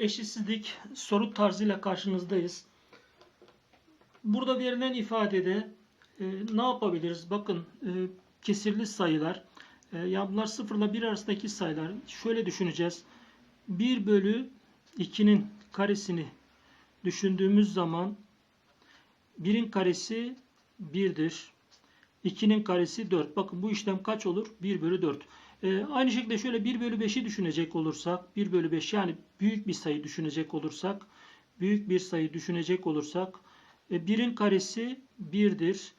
eşitsizlik soru tarzıyla karşınızdayız. Burada verilen ifadede e, ne yapabiliriz? Bakın e, kesirli sayılar. E, yani bunlar 0 ile 1 arasındaki sayılar. Şöyle düşüneceğiz. 1 bölü 2'nin karesini düşündüğümüz zaman 1'in karesi 1'dir. 2'nin karesi 4. Bakın bu işlem kaç olur? 1 bölü 4. Ee, aynı şekilde şöyle 1 bölü 5'i düşünecek olursak 1 bölü 5 yani büyük bir sayı düşünecek olursak büyük bir sayı düşünecek olursak e, 1'in karesi 1'dir.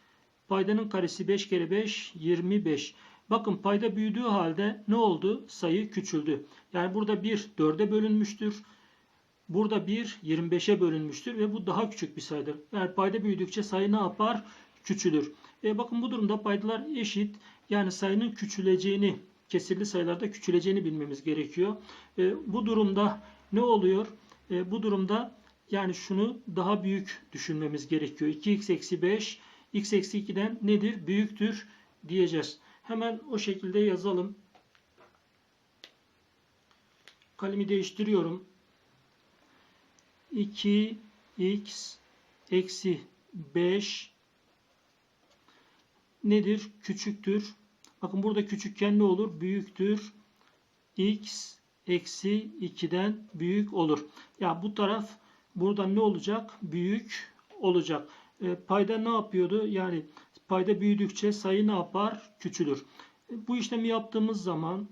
Paydanın karesi 5 kere 5 25. Bakın payda büyüdüğü halde ne oldu? Sayı küçüldü. Yani burada 1 4'e bölünmüştür. Burada 1 25'e bölünmüştür ve bu daha küçük bir sayıdır. Yani payda büyüdükçe sayı ne yapar? Küçülür. E bakın bu durumda paydalar eşit. Yani sayının küçüleceğini, kesirli sayılarda küçüleceğini bilmemiz gerekiyor. E, bu durumda ne oluyor? E, bu durumda yani şunu daha büyük düşünmemiz gerekiyor. 2x eksi 5 x eksi 2'den nedir? Büyüktür diyeceğiz. Hemen o şekilde yazalım. Kalemi değiştiriyorum. 2x eksi 5 nedir? Küçüktür. Bakın burada küçükken ne olur? Büyüktür. x eksi 2'den büyük olur. Ya bu taraf burada ne olacak? Büyük olacak. E, payda ne yapıyordu? Yani payda büyüdükçe sayı ne yapar? Küçülür. E, bu işlemi yaptığımız zaman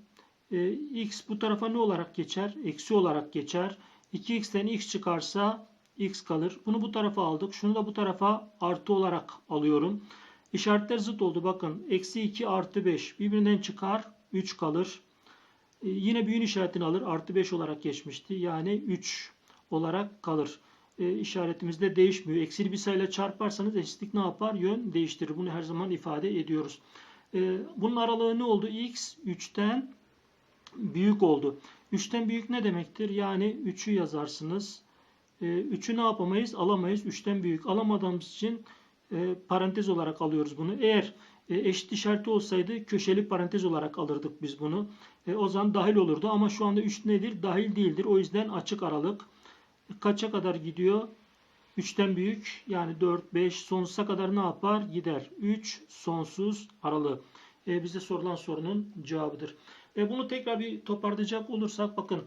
e, x bu tarafa ne olarak geçer? Eksi olarak geçer. 2x'ten x çıkarsa x kalır. Bunu bu tarafa aldık. Şunu da bu tarafa artı olarak alıyorum. İşaretler zıt oldu. Bakın eksi 2 artı 5 birbirinden çıkar. 3 kalır. Ee, yine büyün işaretini alır. Artı 5 olarak geçmişti. Yani 3 olarak kalır. Ee, işaretimiz de değişmiyor. Eksili bir sayıyla çarparsanız eşitlik ne yapar? Yön değiştirir. Bunu her zaman ifade ediyoruz. Ee, bunun aralığı ne oldu? x 3'ten büyük oldu. 3'ten büyük ne demektir? Yani 3'ü yazarsınız. 3'ü ne yapamayız? Alamayız. 3'ten büyük alamadığımız için e, parantez olarak alıyoruz bunu. Eğer e, eşit işareti olsaydı köşeli parantez olarak alırdık biz bunu. E, o zaman dahil olurdu ama şu anda 3 nedir? Dahil değildir. O yüzden açık aralık. Kaça kadar gidiyor? 3'ten büyük yani 4, 5 sonsuza kadar ne yapar? Gider. 3 sonsuz aralığı. E, bize sorulan sorunun cevabıdır. E, bunu tekrar bir toparlayacak olursak bakın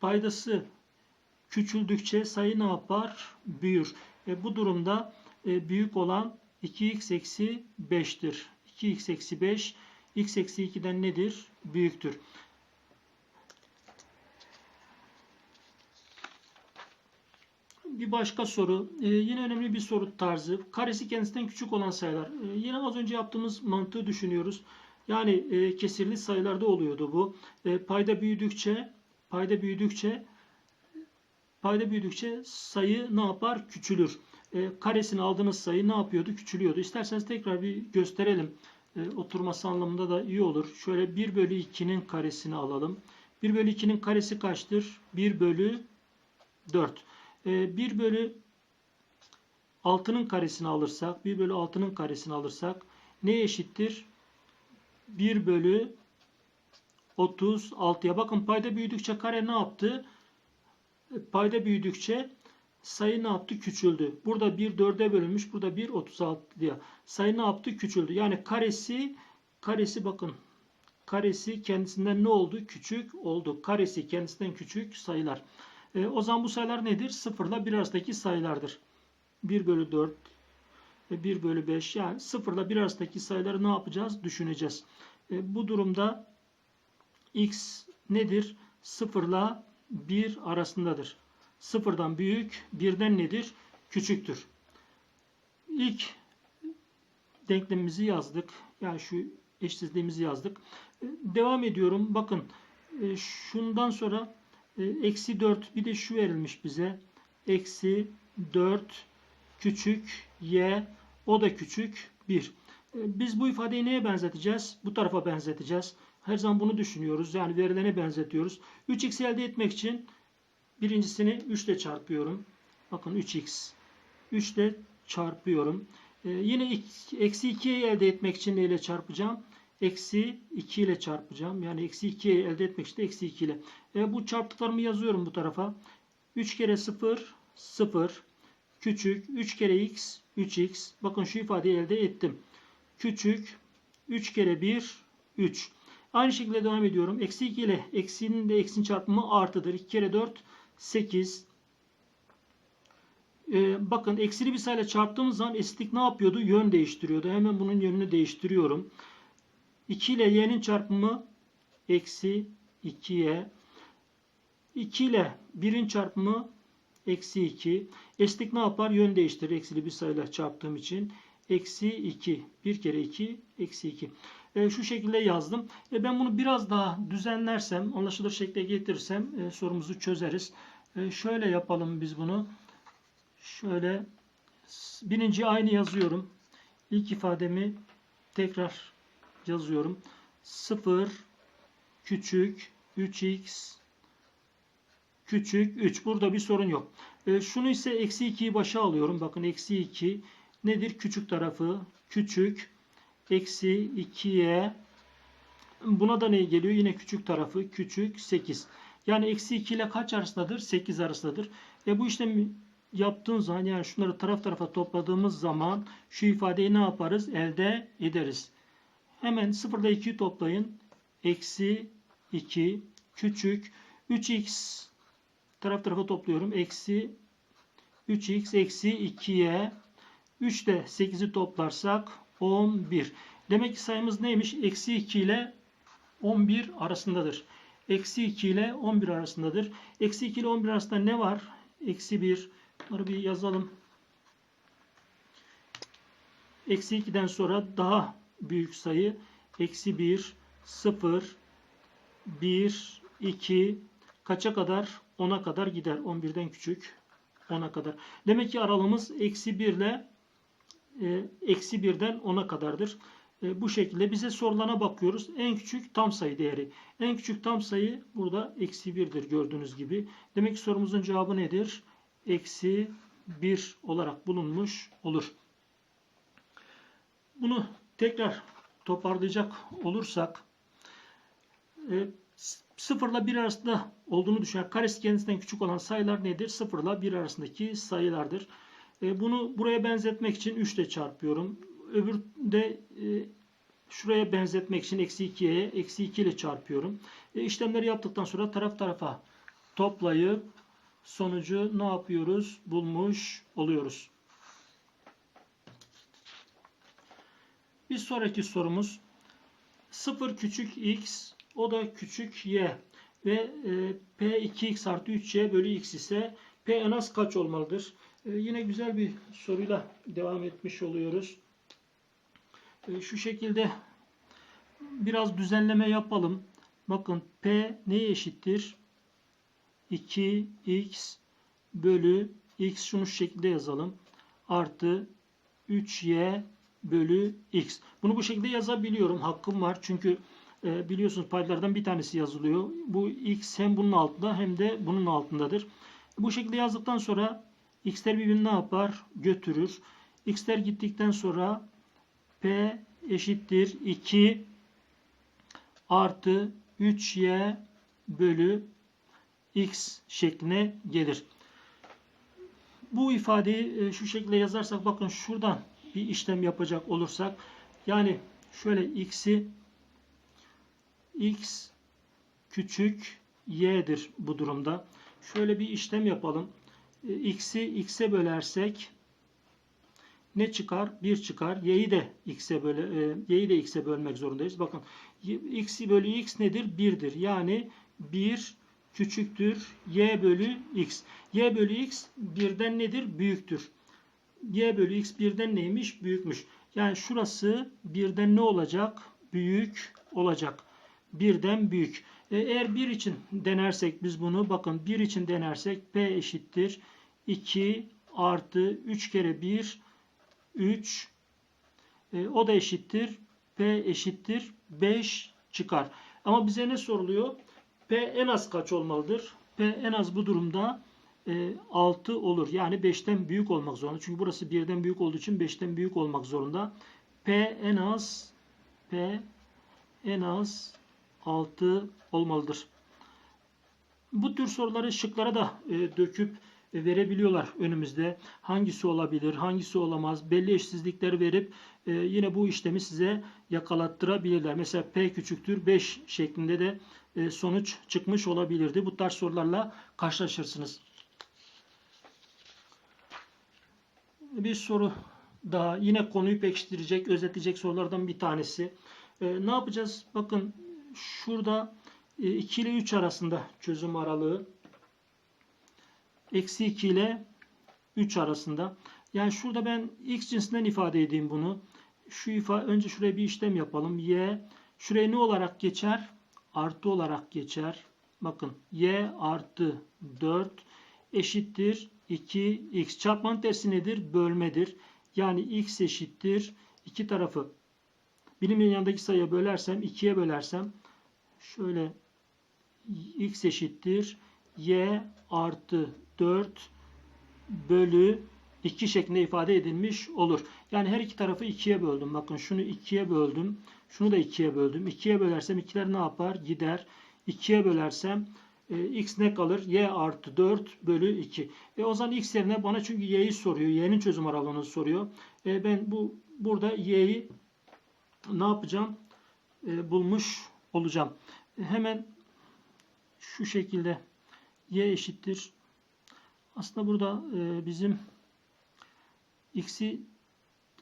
paydası küçüldükçe sayı ne yapar? Büyür. E, bu durumda e, büyük olan 2x eksi 5'tir. 2x eksi 5 x eksi 2'den nedir? Büyüktür. Bir başka soru. Ee, yine önemli bir soru tarzı. Karesi kendisinden küçük olan sayılar. Ee, yine az önce yaptığımız mantığı düşünüyoruz. Yani e, kesirli sayılarda oluyordu bu. E, payda büyüdükçe payda büyüdükçe payda büyüdükçe sayı ne yapar? Küçülür e, karesini aldığınız sayı ne yapıyordu? Küçülüyordu. İsterseniz tekrar bir gösterelim. E, oturması anlamında da iyi olur. Şöyle 1 bölü 2'nin karesini alalım. 1 bölü 2'nin karesi kaçtır? 1 bölü 4. E, 1 bölü 6'nın karesini alırsak, 1 bölü 6'nın karesini alırsak ne eşittir? 1 bölü 36'ya. Bakın payda büyüdükçe kare ne yaptı? E, payda büyüdükçe sayı ne yaptı? Küçüldü. Burada 1 4'e bölünmüş. Burada 1 36 diye. Sayı ne yaptı? Küçüldü. Yani karesi karesi bakın. Karesi kendisinden ne oldu? Küçük oldu. Karesi kendisinden küçük sayılar. E, o zaman bu sayılar nedir? 0 ile 1 arasındaki sayılardır. 1 bölü 4 ve 1 bölü 5 yani 0 ile 1 arasındaki sayıları ne yapacağız? Düşüneceğiz. E, bu durumda x nedir? 0 ile 1 arasındadır. Sıfırdan büyük, birden nedir? Küçüktür. İlk denklemimizi yazdık. Yani şu eşsizliğimizi yazdık. E, devam ediyorum. Bakın e, şundan sonra e, eksi 4 bir de şu verilmiş bize. Eksi 4 küçük y o da küçük 1. Biz bu ifadeyi neye benzeteceğiz? Bu tarafa benzeteceğiz. Her zaman bunu düşünüyoruz. Yani verilene benzetiyoruz. 3x elde etmek için Birincisini 3 ile çarpıyorum. Bakın 3x. 3 ile çarpıyorum. Ee, yine eksi 2'yi elde etmek için neyle çarpacağım? Eksi 2 ile çarpacağım. Yani eksi 2'yi elde etmek için eksi 2 ile. E, bu çarptıklarımı yazıyorum bu tarafa. 3 kere 0 0 küçük 3 kere x 3x bakın şu ifadeyi elde ettim. Küçük 3 kere 1 3. Aynı şekilde devam ediyorum. Eksi 2 ile eksinin de eksinin çarpımı artıdır. 2 kere 4 8. Ee, bakın eksili bir sayıyla çarptığımız zaman eşitlik ne yapıyordu? Yön değiştiriyordu. Hemen bunun yönünü değiştiriyorum. 2 ile y'nin çarpımı eksi 2y. 2 ile 1'in çarpımı eksi 2. Eşitlik ne yapar? Yön değiştirir. Eksili bir sayıyla çarptığım için. Eksi 2. 1 kere 2 eksi 2. E, şu şekilde yazdım. E, ben bunu biraz daha düzenlersem, anlaşılır şekle getirirsem e, sorumuzu çözeriz. E, şöyle yapalım biz bunu. Şöyle birinci aynı yazıyorum. İlk ifademi tekrar yazıyorum. 0 küçük 3x küçük 3. Burada bir sorun yok. E, şunu ise eksi 2'yi başa alıyorum. Bakın eksi 2 nedir? Küçük tarafı küçük eksi 2'ye buna da ne geliyor? Yine küçük tarafı küçük 8. Yani eksi 2 ile kaç arasındadır? 8 arasındadır. E bu işlemi yaptığın zaman yani şunları taraf tarafa topladığımız zaman şu ifadeyi ne yaparız? Elde ederiz. Hemen 0 ile 2'yi toplayın. Eksi 2 küçük 3x taraf tarafa topluyorum. Eksi 3x eksi 2'ye 3 de 8'i toplarsak 11. Demek ki sayımız neymiş? Eksi 2 ile 11 arasındadır. Eksi 2 ile 11 arasındadır. Eksi 2 ile 11 arasında ne var? Eksi 1. Bunları bir yazalım. Eksi 2'den sonra daha büyük sayı. Eksi 1, 0, 1, 2, kaça kadar? 10'a kadar gider. 11'den küçük 10'a kadar. Demek ki aralığımız eksi 1 ile eksi 1'den 10'a kadardır. E, bu şekilde bize sorulana bakıyoruz. En küçük tam sayı değeri. En küçük tam sayı burada eksi 1'dir gördüğünüz gibi. Demek ki sorumuzun cevabı nedir? Eksi 1 olarak bulunmuş olur. Bunu tekrar toparlayacak olursak e, 0 ile 1 arasında olduğunu düşünen karesi kendisinden küçük olan sayılar nedir? 0 ile 1 arasındaki sayılardır. E, bunu buraya benzetmek için 3 ile çarpıyorum. Öbür de e, şuraya benzetmek için eksi 2'ye eksi 2 ile çarpıyorum. E, işlemleri yaptıktan sonra taraf tarafa toplayıp sonucu ne yapıyoruz? Bulmuş oluyoruz. Bir sonraki sorumuz 0 küçük x o da küçük y ve e, p 2x artı 3y bölü x ise p en az kaç olmalıdır? E, yine güzel bir soruyla devam etmiş oluyoruz. E, şu şekilde biraz düzenleme yapalım. Bakın p neye eşittir? 2x bölü x şunu şu şekilde yazalım. Artı 3y bölü x. Bunu bu şekilde yazabiliyorum. Hakkım var. Çünkü e, biliyorsunuz paydalardan bir tanesi yazılıyor. Bu x hem bunun altında hem de bunun altındadır. Bu şekilde yazdıktan sonra x'ler birbirini ne yapar? Götürür. x'ler gittikten sonra p eşittir 2 artı 3y bölü x şekline gelir. Bu ifadeyi e, şu şekilde yazarsak bakın şuradan bir işlem yapacak olursak yani şöyle x'i x küçük y'dir bu durumda. Şöyle bir işlem yapalım. X'i x'e bölersek ne çıkar? 1 çıkar. Y'yi de x'e böle e, y'yi de x'e bölmek zorundayız. Bakın x bölü x nedir? 1'dir. Yani 1 küçüktür y bölü x. y bölü x birden nedir? Büyüktür. y bölü x birden neymiş? Büyükmüş. Yani şurası birden ne olacak? Büyük olacak. Birden büyük. E, eğer 1 için denersek biz bunu bakın 1 için denersek p eşittir 2 artı 3 kere 1 3 e, o da eşittir p eşittir 5 çıkar. Ama bize ne soruluyor? P en az kaç olmalıdır? P en az bu durumda e, 6 olur. Yani 5'ten büyük olmak zorunda. Çünkü burası 1'den büyük olduğu için 5'ten büyük olmak zorunda. P en az P en az 6 olmalıdır. Bu tür soruları şıklara da e, döküp verebiliyorlar önümüzde. Hangisi olabilir, hangisi olamaz belli eşsizlikleri verip e, yine bu işlemi size yakalattırabilirler. Mesela P küçüktür 5 şeklinde de e, sonuç çıkmış olabilirdi. Bu tarz sorularla karşılaşırsınız. Bir soru daha yine konuyu pekiştirecek, özetleyecek sorulardan bir tanesi. E, ne yapacağız? Bakın şurada e, 2 ile 3 arasında çözüm aralığı. Eksi 2 ile 3 arasında. Yani şurada ben x cinsinden ifade edeyim bunu. Şu ifa önce şuraya bir işlem yapalım. Y şuraya ne olarak geçer? Artı olarak geçer. Bakın y artı 4 eşittir 2x. Çarpmanın tersi nedir? Bölmedir. Yani x eşittir. iki tarafı bilimin yanındaki sayıya bölersem 2'ye bölersem şöyle x eşittir y artı 4 bölü 2 şeklinde ifade edilmiş olur. Yani her iki tarafı 2'ye böldüm. Bakın şunu 2'ye böldüm. Şunu da 2'ye böldüm. 2'ye bölersem 2'ler ne yapar? Gider. 2'ye bölersem e, x ne kalır? y artı 4 bölü 2. E, o zaman x yerine bana çünkü y'yi soruyor. y'nin çözüm aralığını soruyor. E, ben bu burada y'yi ne yapacağım? E, bulmuş olacağım. E, hemen şu şekilde y eşittir. Aslında burada e, bizim x'i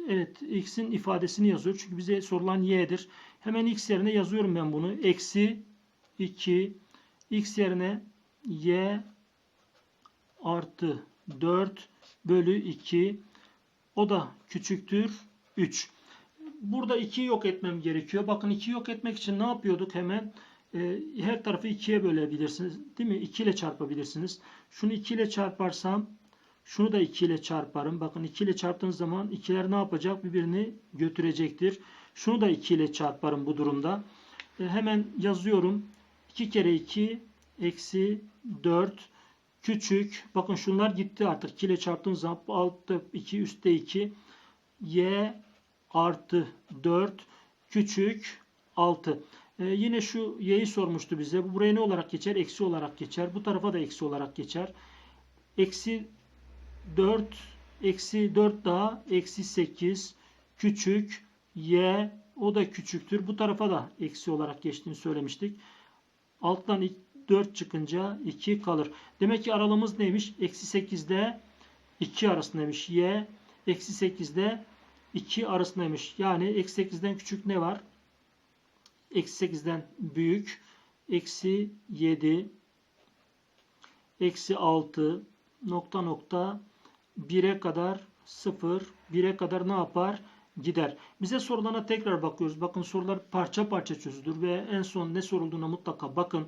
evet x'in ifadesini yazıyor. Çünkü bize sorulan y'dir. Hemen x yerine yazıyorum ben bunu. Eksi 2 x yerine y artı 4 bölü 2 o da küçüktür 3. Burada 2'yi yok etmem gerekiyor. Bakın 2'yi yok etmek için ne yapıyorduk hemen? Ee, her tarafı 2'ye bölebilirsiniz. Değil mi? 2 ile çarpabilirsiniz. Şunu 2 ile çarparsam şunu da 2 ile çarparım. Bakın 2 ile çarptığınız zaman ikiler ne yapacak? Birbirini götürecektir. Şunu da 2 ile çarparım bu durumda. Ee, hemen yazıyorum. 2 kere 2 eksi 4 küçük. Bakın şunlar gitti artık. 2 ile çarptığım zaman altta 2 üstte 2 y artı 4 küçük 6. Ee, yine şu y'yi sormuştu bize. Bu buraya ne olarak geçer? Eksi olarak geçer. Bu tarafa da eksi olarak geçer. Eksi 4 eksi 4 daha eksi 8 küçük y o da küçüktür. Bu tarafa da eksi olarak geçtiğini söylemiştik. Alttan 4 çıkınca 2 kalır. Demek ki aralığımız neymiş? Eksi 8'de 2 arasındaymış. Y eksi 8'de 2 arasındaymış. Yani eksi 8'den küçük ne var? Eksi 8'den büyük. Eksi 7 eksi 6 nokta nokta 1'e kadar 0 1'e kadar ne yapar? Gider. Bize sorulana tekrar bakıyoruz. Bakın sorular parça parça çözülür ve en son ne sorulduğuna mutlaka bakın.